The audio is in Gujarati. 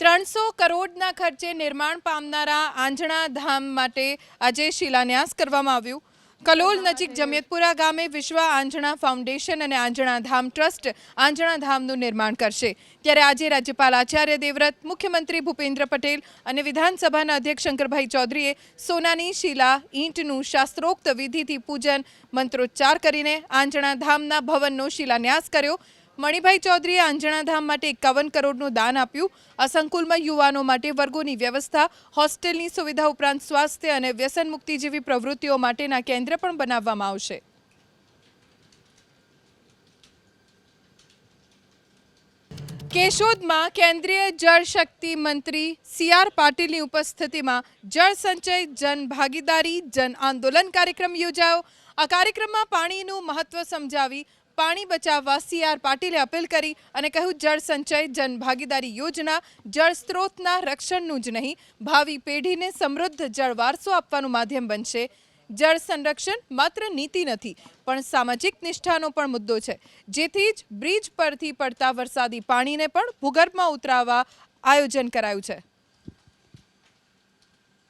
ત્રણસો કરોડના ખર્ચે નિર્માણ પામનારા આંજણા ધામ માટે આજે શિલાન્યાસ કરવામાં આવ્યું. કલોલ નજીક જમિયતપુરા ગામે વિશ્વ આંજણા ફાઉન્ડેશન અને આંજણા ધામ ટ્રસ્ટ આંજણા ધામનું નિર્માણ કરશે. ત્યારે આજે રાજ્યપાલ આચાર્ય દેવવ્રત, મુખ્યમંત્રી ભૂપેન્દ્ર પટેલ અને વિધાનસભાના અધ્યક્ષ શંકરભાઈ ચૌધરીએ સોનાની શિલા, ઈંટનું શાસ્ત્રોક્ત વિધિથી પૂજન, મંત્રોચ્ચાર કરીને આંજણા ધામના ભવનનો શિલાન્યાસ કર્યો. મણિભાઈ ચૌધરીએ આંજણાધામ માટે એકાવન કરોડનું દાન આપ્યું. આ સંકુલમાં યુવાનો માટે વર્ગોની વ્યવસ્થા, હોસ્ટેલની સુવિધા ઉપરાંત સ્વાસ્થ્ય અને વ્યસન મુક્તિ જેવી પ્રવૃત્તિઓ માટેના કેન્દ્ર પણ બનાવવામાં આવશે. કેશોદમાં કેન્દ્રીય જળશક્તિ મંત્રી સી આર પાટીલની ઉપસ્થિતિમાં જળ સંચય, જન જન આંદોલન કાર્યક્રમ યોજાયો. આ કાર્યક્રમમાં પાણીનું મહત્વ સમજાવી, પાણી બચાવવા સી આર પાટીલે અપીલ કરી અને કહ્યું, જળ સંચય, જન યોજના જળ સ્ત્રોતના રક્ષણનું જ નહીં, ભાવિ પેઢીને સમૃદ્ધ જળ વારસો આપવાનું માધ્યમ બનશે. જળ સંરક્ષણ માત્ર નીતિ નથી, પણ સામાજિક નિષ્ઠાનો પણ મુદ્દો છે. જેથી જ બ્રિજ પરથી પડતા વરસાદી પાણીને પણ ભૂગર્ભમાં ઉતરાવવા આયોજન કરાયું છે.